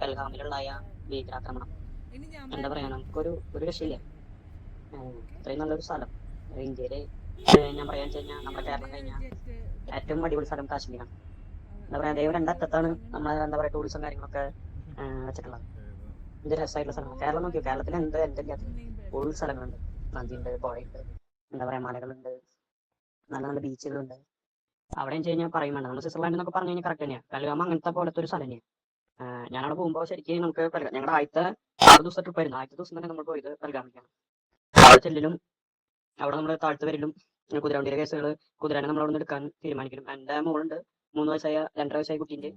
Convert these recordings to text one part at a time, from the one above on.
പെൽഗാമിലുണ്ടായ ഭീകരാക്രമണം. എന്താ പറയാ നമുക്കൊരു ഒരു രക്ഷയില്ല. ഇത്രയും നല്ലൊരു സ്ഥലം. ഇന്ത്യയിൽ ഞാൻ പറയാന്ന് വെച്ച് കഴിഞ്ഞാൽ നമ്മുടെ കേരളം കഴിഞ്ഞാൽ ഏറ്റവും അടിപൊളി സ്ഥലം കാശ്മീരാണ്. എന്താ പറയാ ദൈവം രണ്ടറ്റത്താണ് നമ്മളെ എന്താ പറയാ ടൂറിസം കാര്യങ്ങളൊക്കെ വെച്ചിട്ടുള്ളത്. ഇത് രസമായിട്ടുള്ള സ്ഥലമാണ്. കേരളം നോക്കിയോ? കേരളത്തിൽ എന്ത് എന്തില്ലാത്ത ഫുൾ സ്ഥലങ്ങളുണ്ട്. നദിയുണ്ട് പുഴയുണ്ട് എന്താ പറയാ മലകളുണ്ട് നല്ല നല്ല ബീച്ചുകളുണ്ട് അവിടെ വെച്ച് കഴിഞ്ഞാൽ പറയും വേണ്ട. നമ്മൾ സ്വിറ്റ്സർലാൻഡ് എന്നൊക്കെ പറഞ്ഞു കഴിഞ്ഞാൽ കറക്റ്റ് തന്നെയാണ് കൽഗാമ അങ്ങനത്തെ പോലത്തെ ഒരു സ്ഥലം തന്നെയാണ് ഞാനവിടെ പോകുമ്പോൾ ശരിക്കും നമുക്ക് ഞങ്ങളുടെ ആദ്യത്തെ ആറ് ദിവസത്തെ ട്രിപ്പ് ആയിരുന്നു. ആദ്യത്തെ ദിവസം തന്നെ നമ്മൾ പോയത് പെൽഗാമിക്കാണ് അവിടെ ചെല്ലിലും അവിടെ നമ്മൾ താഴ്ത്തു വരലും കുതിരവണ്ടിയുടെ കേസുകൾ കുതിരനെ നമ്മൾ അവിടെ നിന്ന് എടുക്കാൻ തീരുമാനിക്കണം എന്റെ മോളുണ്ട്. മൂന്ന് വയസ്സായ രണ്ടര വയസ്സായ കുട്ടീന്റെ.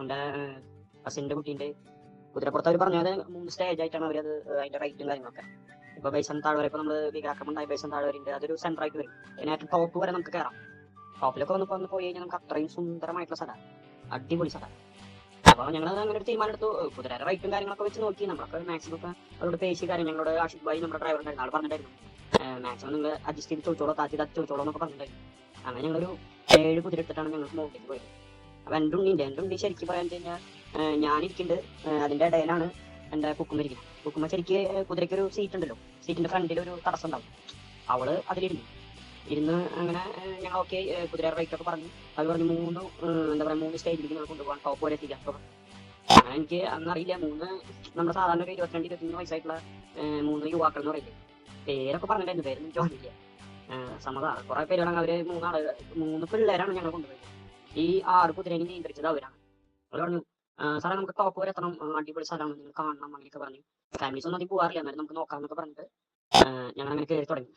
എന്റെ കസിന്റെ കുട്ടീന്റെ. കുതിരപ്പുറത്ത് അവർ പറഞ്ഞത് മൂന്ന് സ്റ്റേജ് ആയിട്ടാണ് അവരത് അതിന്റെ റൈറ്റും കാര്യങ്ങളൊക്കെ. ഇപ്പൊ ബേസൻ താഴ്വര ഇപ്പൊ നമ്മൾ വികാക്രമം ഉണ്ടായ. ബേസൻ താഴ്വരയുണ്ട് അതൊരു സെന്റർ ആയിട്ട് വരും. അതിനായിട്ട് ടോപ്പ് വരെ നമുക്ക് കയറാം ടോപ്പിലൊക്കെ വന്ന് പോയി കഴിഞ്ഞാൽ നമുക്ക് അത്രയും സുന്ദരമായിട്ടുള്ള സ്ഥലമാണ് അടിപൊളി സ്ഥലമാണ് അപ്പൊ ഞങ്ങൾ അങ്ങനെ ഒരു തീരുമാനം എടുത്തു കുതിരയുടെ റേറ്റും കാര്യങ്ങളൊക്കെ വെച്ച് നോക്കി. നമ്മളൊക്കെ മാക്സിമം ഒക്കെ അവരോട് പേശി കാര്യം ഞങ്ങളോട് ആഷിഖ് ഭായി നമ്മുടെ ഡ്രൈവർ ഉണ്ടായിരുന്നു ആൾ പറഞ്ഞിട്ടുണ്ടായിരുന്നു. മാക്സിമം നിങ്ങൾ അഡ്ജസ്റ്റ് ചെയ്ത് ചോദിച്ചോളൂ താത്തി താത്തി ചോദിച്ചോളൂ എന്നൊക്കെ പറഞ്ഞിട്ടുണ്ടായിരുന്നു. അങ്ങനെ ഞങ്ങളൊരു ഏഴ് കുതിര എടുത്തിട്ടാണ് ഞങ്ങൾ മുകളിലേക്ക് പോയത്. അപ്പൊ എന്റെ ഉണ്ണിണ്ട് എന്റെ ഉണ്ണി ശരിക്കും പറയാൻ കഴിഞ്ഞാൽ ഞാനിരിക്കുന്നുണ്ട് അതിന്റെ ഇടയിലാണ് എന്റെ കുക്കുമ്പ ഇരിക്കുന്നത്. കുക്കുമ്പ ശരിക്ക് കുതിരയ്ക്ക് ഒരു സീറ്റ് ഉണ്ടല്ലോ. സീറ്റിന്റെ ഫ്രണ്ടിൽ ഒരു തടസ്സം ഉണ്ടാവും. അവൾ അതിലിരുന്നു. ഇരുന്ന് അങ്ങനെ ഞങ്ങൾ ഓക്കെ കുതിര റേറ്റ് ഒക്കെ പറഞ്ഞു. അത് പറഞ്ഞു മൂന്ന് എന്താ പറയാ മൂന്ന് സ്റ്റേജിലേക്ക് ഞങ്ങൾ കൊണ്ടുപോകാൻ ടോപ്പ് വരെ എത്തിക്കാം. അപ്പൊ എനിക്ക് അന്നറിയില്ല മൂന്ന് നമ്മുടെ സാധാരണ ഒരു ഇരുപത്തിരണ്ട് ഇരുപത്തിമൂന്ന് വയസ്സായിട്ടുള്ള മൂന്ന് യുവാക്കൾ എന്ന് പറയില്ലേ? പേരൊക്കെ പറഞ്ഞിട്ടുണ്ടായിരുന്നു പേരൊന്നും എനിക്ക് ഓർമ്മയില്ല. സമ്മതാണ് കുറെ പേരാണ് അവർ മൂന്നാൾ മൂന്ന് പിള്ളേരാണ് ഞങ്ങൾ കൊണ്ടുപോയത്. ഈ ആറ് കുതിരയെ നിയന്ത്രിച്ചത് അവരാണ്. അവർ പറഞ്ഞു "ആ, സാറേ നമുക്ക് ടോപ്പ് വരെ എത്തണം അടിപൊളി സ്ഥലമാണ് നിങ്ങൾ കാണണം അങ്ങനെയൊക്കെ പറഞ്ഞു. ഫാമിലീസ് ഒന്നും അധികം പോകാറില്ല എന്നാലും നമുക്ക് നോക്കാമെന്നൊക്കെ പറഞ്ഞിട്ട് ഞങ്ങൾ അങ്ങനെ കയറി തുടങ്ങി.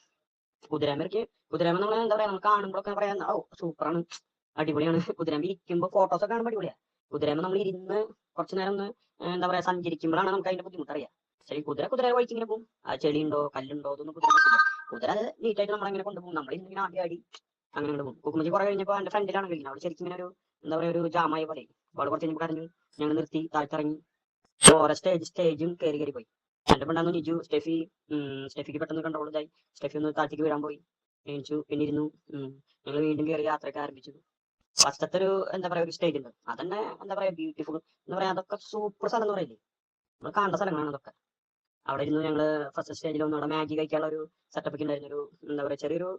കുതിരാമ്പേർക്ക് കുതിരമ നമ്മൾ എന്താ പറയാ നമ്മൾ കാണുമ്പോഴൊക്കെ പറയാ ഓ സൂപ്പറാണ്. അടിപൊളിയാണ്. കുതിരമ ഇരിക്കുമ്പോൾ ഫോട്ടോസ് ഒക്കെ കാണുമ്പോൾ അടിപൊളിയാണ് കുതിരമ നമ്മൾ ഇരുന്ന് കുറച്ചു നേരം ഒന്ന് എന്താ പറയാ സഞ്ചരിക്കുമ്പോഴാണ് നമുക്ക് അതിന്റെ ബുദ്ധിമുട്ട് അറിയാം. ശരി കുതിര കുതിര വഴിക്ക് ഇങ്ങനെ പോകും. ആ ചെളിയുണ്ടോ കല്ലുണ്ടോ അതൊന്നും കുതിര കുതിര അത് നീറ്റായിട്ട് നമ്മളങ്ങനെ കൊണ്ടുപോകും നമ്മൾ ഇങ്ങനെ ആടി ആടി അങ്ങനെ പോകും. കുക്കുമച്ചി കുറെ കഴിഞ്ഞപ്പോൾ എന്റെ ഫ്രണ്ടിലാണ് കഴിക്കുന്നത് അവിടെ ശരിക്കും ഇങ്ങനെ ഒരു എന്താ പറയാ ഒരു ജാമായ പോലെ അവൾ കുറച്ച് കഴിഞ്ഞപ്പോൾ കരഞ്ഞു. ഞങ്ങൾ നിർത്തി താഴ്ത്തിറങ്ങി. ഓരോ സ്റ്റേജ് സ്റ്റേജും കയറി കയറി പോയി. എന്റെ പെണ്ണാന്ന് നിജു സ്റ്റെഫി സ്റ്റെഫിക്ക് പെട്ടെന്ന് കൺട്രോൾ ഇതായി. സ്റ്റെഫി ഒന്ന് താഴ്ത്തിക്ക് വീഴാൻ പോയി. എണീച്ചു പിന്നെ ഇരുന്നു ഞങ്ങൾ വീണ്ടും കയറി യാത്രയൊക്കെ ആരംഭിച്ചു. ഫസ്റ്റത്തെ ഒരു എന്താ പറയാ ഒരു സ്റ്റേജ് ഉണ്ട്. അതന്നെ എന്താ പറയാ ബ്യൂട്ടിഫുൾ എന്ന് പറയാ അതൊക്കെ സൂപ്പർ സ്ഥലം എന്ന് പറയില്ലേ? നമ്മൾ കാണേണ്ട സ്ഥലങ്ങളാണ് അതൊക്കെ. അവിടെ ഇരുന്ന് ഞങ്ങൾ ഫസ്റ്റ് സ്റ്റേജിൽ ഒന്ന് അവിടെ മാഗി കഴിക്കാനുള്ള ഒരു സെറ്റപ്പ് ഉണ്ടായിരുന്നു. ഒരു എന്താ പറയാ ചെറിയൊരു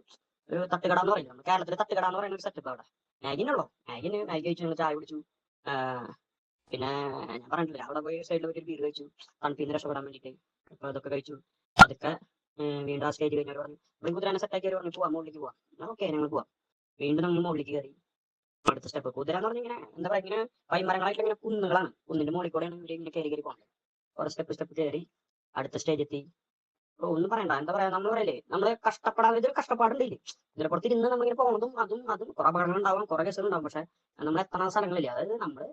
ഒരു തട്ടുകട എന്ന് പറയില്ല? കേരളത്തിലെ തട്ടുകട എന്ന് പറയുന്ന ഒരു സെറ്റപ്പ് അവിടെ. മാഗിനുള്ളോ മാഗിന് മാഗി കഴിച്ചു ഞങ്ങൾ ചായ കുടിച്ചു. പിന്നെ ഞാൻ പറഞ്ഞിട്ടില്ല അവിടെ പോയി സൈഡിൽ ഒരു ബീർ കഴിച്ചു. തണുപ്പിന്ന് രക്ഷപ്പെടാൻ വേണ്ടിയിട്ട്. അപ്പൊ അതൊക്കെ കഴിച്ചു. അതൊക്കെ വീണ്ടും ആ സ്റ്റേജ് കഴിഞ്ഞവർ പറഞ്ഞു ഇവിടെ കുതിരാനെ സെറ്റാക്കി പറഞ്ഞു പോവാം മുകളിലേക്ക് പോവാം. ഓക്കെ ഞങ്ങൾ പോവാം. വീണ്ടും നമ്മൾ മുകളിലേക്ക് കയറി. അടുത്ത സ്റ്റെപ്പ് കുതിര എന്ന് പറഞ്ഞാൽ ഇങ്ങനെ എന്താ പറയുക ഇങ്ങനെ വൈമരങ്ങളായിട്ട് ഇങ്ങനെ കുന്നുകളാണ്. കുന്നിന്റെ മുകളിൽ കൂടെയാണ് ഇവർ ഇങ്ങനെ കയറി കയറി പോകുന്നത് ഓരോ സ്റ്റെപ്പ് സ്റ്റെപ്പ് കയറി അടുത്ത സ്റ്റേജ് എത്തി. ഒന്നും പറയണ്ട. എന്താ പറയാ നമ്മൾ പറയല്ലേ നമ്മൾ കഷ്ടപ്പെടാൻ ഇതൊരു കഷ്ടപ്പാടുണ്ടല്ലേ ഇതിനെ പുറത്ത് ഇരുന്ന് നമ്മളിങ്ങനെ പോകണതും അതും അതും കുറെ അപകടങ്ങൾ ഉണ്ടാവാം കുറെ കേസുകൾ ഉണ്ടാവും. പക്ഷെ നമ്മൾ എത്തണ സ്ഥലങ്ങളില്ലേ അതായത് നമ്മൾ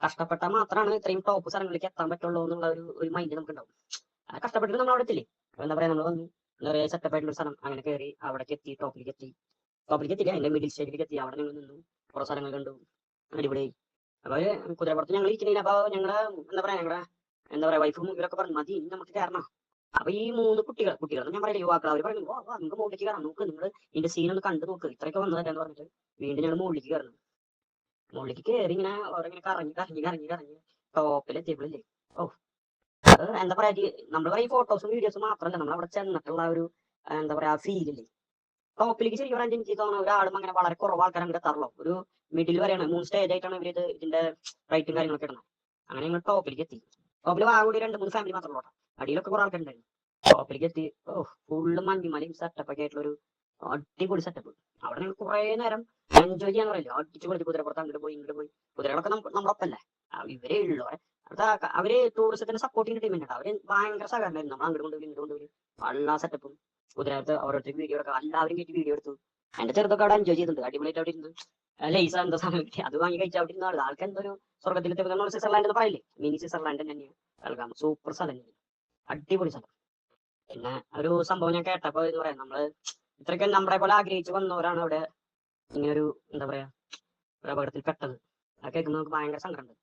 കഷ്ടപ്പെട്ടാൽ മാത്രമാണ് ഇത്രയും ടോപ്പ് സ്ഥലങ്ങളിലേക്ക് എത്താൻ പറ്റുള്ളൂ എന്നുള്ള ഒരു ഒരു മൈൻഡ് നമുക്ക് ഉണ്ടാവും കഷ്ടപ്പെട്ടിട്ട് നമ്മൾ അവിടെ എത്തില്ലേ എന്താ പറയാ നമ്മൾ വന്നു. എന്താ പറയാ സെറ്റപ്പ് ആയിട്ടുള്ള സ്ഥലം. അങ്ങനെ കയറി അവിടേക്ക് എത്തി ടോപ്പിലേക്ക് എത്തി. ടോപ്പിലേക്ക് എത്തില്ല അതിന്റെ മിഡിൽ സ്റ്റേജിലേക്ക് എത്തി. അവിടെ ഞങ്ങൾ നിന്നു. കുറെ സ്ഥലങ്ങൾ കണ്ടു. അടിപൊളിയായി. അപ്പൊ കുതിരപ്പുറത്ത് ഞങ്ങൾ ഇരിക്കുന്നില്ല അപ്പൊ ഞങ്ങളുടെ എന്താ പറയാ ഞങ്ങളുടെ എന്താ പറയാ വൈഫും ഇവരൊക്കെ പറഞ്ഞു മതി ഇനി നമുക്ക് കയറണം അപ്പൊ ഈ മൂന്ന് കുട്ടികൾ കുട്ടികൾ ഞാൻ പറയില്ല യുവാക്കൾ അവർ "വാ, വാ, നമുക്ക് മുകളിലേക്ക് കയറാം നോക്ക് നിങ്ങൾ ഇതിന്റെ സീൻ ഒന്ന് കണ്ടു നോക്ക്. ഇത്രയൊക്കെ വന്നതല്ലേ എന്ന് പറഞ്ഞിട്ട് വീണ്ടും ഞങ്ങൾ മുകളിലേക്ക് കയറുന്നു മുകളിലേക്ക് കയറി ഇങ്ങനെ ഓരോങ്ങനെ കറങ്ങി കറങ്ങി കറങ്ങി. കറങ്ങി ടോപ്പിൽ എത്തിയപ്പോഴില്ലേ. ഓ എന്താ പറയാ നമ്മൾ പറയും ഫോട്ടോസും വീഡിയോസും മാത്രമല്ല നമ്മൾ അവിടെ ചെന്നിട്ടുള്ള ഒരു എന്താ പറയാ ഫീലില്ലേ ടോപ്പിലേക്ക് ശരിക്കും പറയാൻ എനിക്ക് തോന്നുന്നു ഒരാളും അങ്ങനെ വളരെ കുറവ് ആൾക്കാർ അങ്ങോട്ട് എത്താറുള്ളൂ ഒരു മിഡിൽ വരെയാണ്. മൂന്ന് സ്റ്റേജ് ആയിട്ടാണ് ഇവർ ഇത് ഇതിന്റെ റൈറ്റും കാര്യങ്ങളൊക്കെ ഇടുന്നത്. അങ്ങനെ ഞങ്ങൾ ടോപ്പിലേക്ക് എത്തി. ടോപ്പിൽ വാങ്ങി രണ്ട് മൂന്ന് ഫാമിലി മാത്രമേ ഉള്ളൂ അടിയിലൊക്കെ കുറെ ആൾക്കാരുണ്ടായിരുന്നു. ടോപ്പിലേക്ക് എത്തി ഫുള്ള് മഞ്ഞുമലയും സെറ്റപ്പൊക്കെ ആയിട്ടുള്ള ഒരു അടിപൊളി സെറ്റപ്പ് അവിടെ ഞങ്ങൾ കുറെ നേരം എൻജോയ് ചെയ്യാൻ പറയില്ല? അടിച്ചു പൊളിച്ച് കുതിരപ്പുറത്ത് അങ്ങോട്ട് പോയി ഇങ്ങോട്ട് പോയി. കുതിരകളൊക്കെ നമ്മ- നമ്മുടെ ഒപ്പല്ലേ? ഇവരേ ഉള്ളൂ. അവിടുത്തെ ആ- അവർ ടൂറിസത്തിന് സപ്പോർട്ട് ചെയ്യുന്ന ടീമിനുണ്ട് അവർ ഭയങ്കര സഹകരണമായിരുന്നു. നമ്മൾ അങ്ങോട്ട് കൊണ്ടുപോയി ഇങ്ങോട്ട് കൊണ്ടുപോയി. എല്ലാ സെറ്റപ്പും കുതിരകത്ത് അവരുടെ വീഡിയോ എടുക്കുക എല്ലാവരും കയറ്റി വീഡിയോ എടുത്തു. എന്റെ ചെറുതൊക്കെ അവിടെ എൻജോയ് ചെയ്തിട്ടുണ്ട്. അടിപൊളിയായിട്ട് അവിടെ ഇരുന്നു. ലൈസ എന്താ സാധനം കിട്ടി? അത് വാങ്ങി കഴിച്ചാൽ അവിടെ ഇരുന്ന ആൾ ആൾക്ക് എന്തോ ഒരു സ്വിറ്റ്സർലാൻഡ് എന്ന് പറയില്ലേ? മിനി സ്വിറ്റ്സർലാൻഡ് തന്നെയാണ്. സൂപ്പർ സ്ഥലം അടിപൊളി സ്ഥലം. പിന്നെ ഒരു സംഭവം ഞാൻ കേട്ടപ്പോ ഇത് പറയാം. നമ്മൾ ഇത്രയ്ക്കും നമ്മളെ പോലെ ആഗ്രഹിച്ചു വന്നവരാണ് അവിടെ ഇങ്ങനെ ഒരു എന്താ പറയാ ഒരു അപകടത്തിൽ പെട്ടത് അത് കേൾക്കുമ്പോൾ നമുക്ക് ഭയങ്കര സങ്കടമുണ്ട്.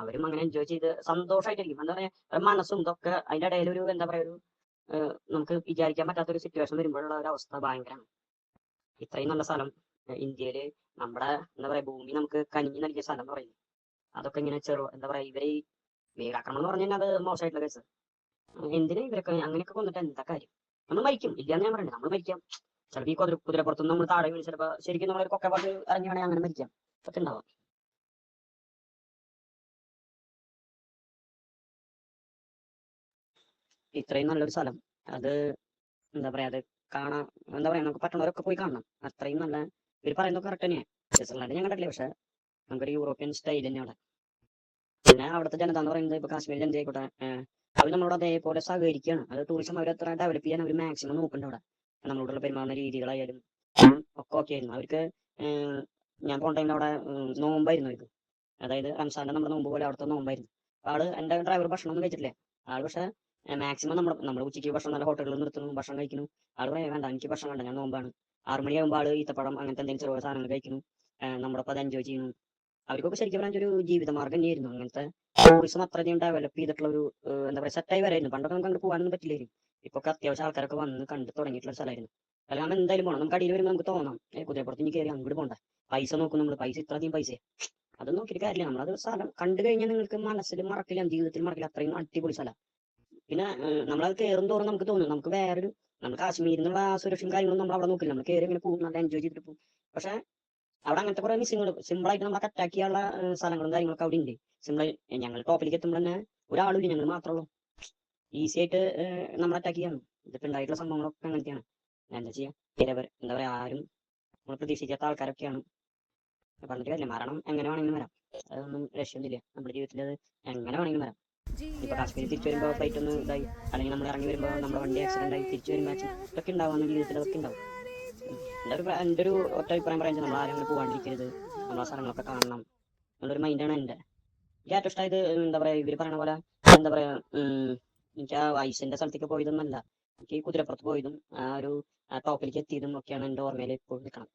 അവരും അങ്ങനെ എൻജോയ് ചെയ്ത് സന്തോഷമായിട്ടിരിക്കും എന്താ പറയാ മനസ്സും ഇതൊക്കെ അതിന്റെ ഇടയിൽ ഒരു എന്താ പറയാ ഒരു നമുക്ക് വിചാരിക്കാൻ പറ്റാത്ത ഒരു സിറ്റുവേഷൻ വരുമ്പോഴുള്ള ഒരു അവസ്ഥ ഭയങ്കരമാണ്. ഇത്രയും നല്ല സ്ഥലം ഇന്ത്യയിൽ നമ്മുടെ എന്താ പറയാ ഭൂമി നമുക്ക് കനിഞ്ഞു നൽകിയ സ്ഥലം എന്ന് പറയുന്നത്. അതൊക്കെ ഇങ്ങനെ ചെറു എന്താ പറയാ ഇവർ വീടാക്രമണം എന്ന് പറഞ്ഞു കഴിഞ്ഞാൽ അത് മോശമായിട്ടുള്ള കേസ്. എന്തിനാ ഇവരൊക്കെ അങ്ങനെയൊക്കെ കൊന്നിട്ട് എന്താ കാര്യം? നമ്മൾ മരിക്കും. ഇല്ലാന്ന് ഞാൻ പറയണ്ട. നമ്മൾ മരിക്കാം. ചിലപ്പോൾ ഈ കുതിര കുതിരപ്പുറത്തുനിന്ന് നമ്മൾ താഴെ വീണ് ചിലപ്പോൾ ശരിക്കും നമ്മളൊരു കൊക്കപ്പാട്ട് ഇറങ്ങി ഇറങ്ങിയാണെങ്കിൽ അങ്ങനെ മരിക്കാം. ഒക്കെ ഉണ്ടാവാം. ഇത്രയും നല്ലൊരു സ്ഥലം. അത് എന്താ പറയാ അത് കാണാൻ എന്താ പറയാ നമുക്ക് പറ്റുന്നവരൊക്കെ പോയി കാണണം. അത്രയും നല്ല ഇവർ പറയുന്നത് കറക്റ്റ് തന്നെയാണ് സ്വിറ്റ്സർലാൻഡ് ഞാൻ കണ്ടിട്ടില്ല പക്ഷെ നമുക്കൊരു യൂറോപ്യൻ സ്റ്റൈൽ തന്നെ അവിടെ. പിന്നെ അവിടുത്തെ ജനത എന്ന് പറയുന്നത് ഇപ്പൊ കാശ്മീർ ജനത ആയിക്കോട്ടെ അവർ നമ്മളോട് അതേപോലെ സഹകരിക്കുകയാണ് അത് ടൂറിസം അവർ എത്ര ഡെവലപ്പ് ചെയ്യാൻ അവർ മാക്സിമം നോക്കുന്നുണ്ട് അവിടെ. നമ്മളോടുള്ള പെരുമാറുന്ന രീതികളായാലും ഒക്കെ ഓക്കെ ആയിരുന്നു. അവർക്ക് ഞാൻ പോണ ടൈമിൽ അവിടെ നോമ്പായിരുന്നു അവർക്ക്. അതായത് റംസാന്റെ നമ്മുടെ നോമ്പ് പോലെ അവിടുത്തെ നോമ്പായിരുന്നു. അപ്പൊ ആൾ എന്റെ ഡ്രൈവർ ഭക്ഷണം ഒന്നും കഴിച്ചിട്ടില്ല. ആൾ പക്ഷെ മാക്സിമം നമ്മുടെ നമ്മുടെ ഉച്ചയ്ക്ക് ഭക്ഷണം നല്ല ഹോട്ടലുകളിൽ നിർത്തുന്നു ഭക്ഷണം കഴിക്കുന്നു. ആൾ പറയാം വേണ്ട എനിക്ക് ഭക്ഷണം വേണ്ട ഞാൻ നോമ്പാണ്. ആറുമണിയാകുമ്പോൾ ആൾ ഈത്തപ്പഴം അങ്ങനത്തെ എന്തെങ്കിലും ചെറിയ സാധനങ്ങൾ കഴിക്കുന്നു. നമ്മുടെ ഒപ്പം അത് എൻജോയ് ചെയ്യുന്നു. അവർക്കൊക്കെ ശരിക്കും പറഞ്ഞാൽ ഒരു ജീവിത മാർഗം തന്നെയായിരുന്നു. അങ്ങനത്തെ ടൂറിസം അത്രയധികം ഡെവലപ്പ് ചെയ്തിട്ടുള്ള ഒരു എന്താ പറയുക സെറ്റായി വരായിരുന്നു. പണ്ടൊക്കെ നമുക്ക് അങ്ങോട്ട് പോകാനൊന്നും പറ്റില്ലായിരുന്നു. ഇപ്പൊ അത്യാവശ്യം ആൾക്കാരൊക്കെ വന്ന് കണ്ട് തുടങ്ങിയിട്ടുള്ള സ്ഥലമായിരുന്നു. അല്ല നമ്മൾ എന്തായാലും പോകണം നമുക്ക് അടിയിൽ വരുമ്പോൾ നമുക്ക് തോന്നാം. കുതിരപ്പുറത്ത് ഇനി കയറി അങ്ങോട്ട് പോകണ്ട പൈസ നോക്കും നമ്മൾ പൈസ ഇത്രയധികം പൈസ അത് നോക്കിയിട്ട് കാര്യമില്ല. നമ്മളത് സ്ഥലം കണ്ടു കഴിഞ്ഞാൽ നിങ്ങൾക്ക് മനസ്സിൽ മറക്കില്ല ജീവിതത്തിൽ മറക്കില്ല. അത്രയും അടിപൊളി സ്ഥലം. പിന്നെ നമ്മളത് കയറും തോറും നമുക്ക് തോന്നും. നമുക്ക് വേറൊരു നമ്മൾ കാശ്മീരിൽ നിന്നുള്ള സുരക്ഷയും കാര്യങ്ങളും നമ്മൾ അവിടെ നോക്കില്ല. നമ്മൾ കയറി ഇങ്ങനെ പോകും. നല്ല എൻജോയ് ചെയ്തിട്ട് പോകും. പക്ഷെ അവിടെ അങ്ങനത്തെ കുറെ മിസ്സിങ്ങൾ സിമ്പിൾ ആയിട്ട് നമ്മളെ അറ്റാക്ക് ചെയ്യാനുള്ള സ്ഥലങ്ങളും കാര്യങ്ങളൊക്കെ അവിടെ ഉണ്ട് സിമ്പിൾ ഞങ്ങൾ ടോപ്പിലേക്ക് എത്തുമ്പോൾ തന്നെ ഒരാളില്ല ഞങ്ങൾ മാത്രമേ ഉള്ളൂ. ഈസി ആയിട്ട് നമ്മൾ അറ്റാക്ക് ചെയ്യാണ് ഇതിപ്പോ ഉണ്ടായിട്ടുള്ള സംഭവങ്ങളൊക്കെ അങ്ങനത്തെയാണ്. എന്താ ചെയ്യാ? എന്താ പറയാ? ആരും നമ്മൾ പ്രതീക്ഷിക്കാത്ത ആൾക്കാരൊക്കെയാണ്. പറഞ്ഞിട്ട് കാര്യമില്ല മരണം എങ്ങനെ വേണമെങ്കിലും വരാം. അതൊന്നും രക്ഷയൊന്നുമില്ല നമ്മുടെ ജീവിതത്തിൽ അത് എങ്ങനെ വേണമെങ്കിലും വരാം. ഇപ്പൊ കാശ്മീരിൽ തിരിച്ചു വരുമ്പോൾ ഫ്ലൈറ്റ് ഒന്ന് ഇതായി. അല്ലെങ്കിൽ നമ്മൾ ഇറങ്ങി വരുമ്പോൾ നമ്മുടെ വണ്ടി ആക്സിഡന്റ് ആയി തിരിച്ചു വരുമ്പോൾ ഇതൊക്കെ ഉണ്ടാവും ജീവിതത്തിൽ അതൊക്കെ ഉണ്ടാവും എന്റെ ഒരു ഒറ്റ അഭിപ്രായം പറയാൻ നമ്മൾ ആരും അങ്ങനെ പോകാണ്ടിരിക്കരുത് നമ്മൾ ആ സ്ഥലങ്ങളൊക്കെ കാണണം എന്നുള്ളൊരു മൈൻഡാണ് എന്റെ എനിക്ക് ഏറ്റവും ഇഷ്ടമായത് എന്താ പറയാ ഇവർ പറയണ പോലെ എന്താ പറയാ ഉം, എനിക്ക് ആ ഐസിന്റെ സ്ഥലത്തേക്ക് പോയതൊന്നല്ല. എനിക്ക് കുതിരപ്പുറത്ത് പോയതും ആ ഒരു ടോപ്പിലേക്ക് എത്തിയതും ഒക്കെയാണ് എന്റെ ഓർമ്മയിൽ ഇപ്പോൾ നിൽക്കണം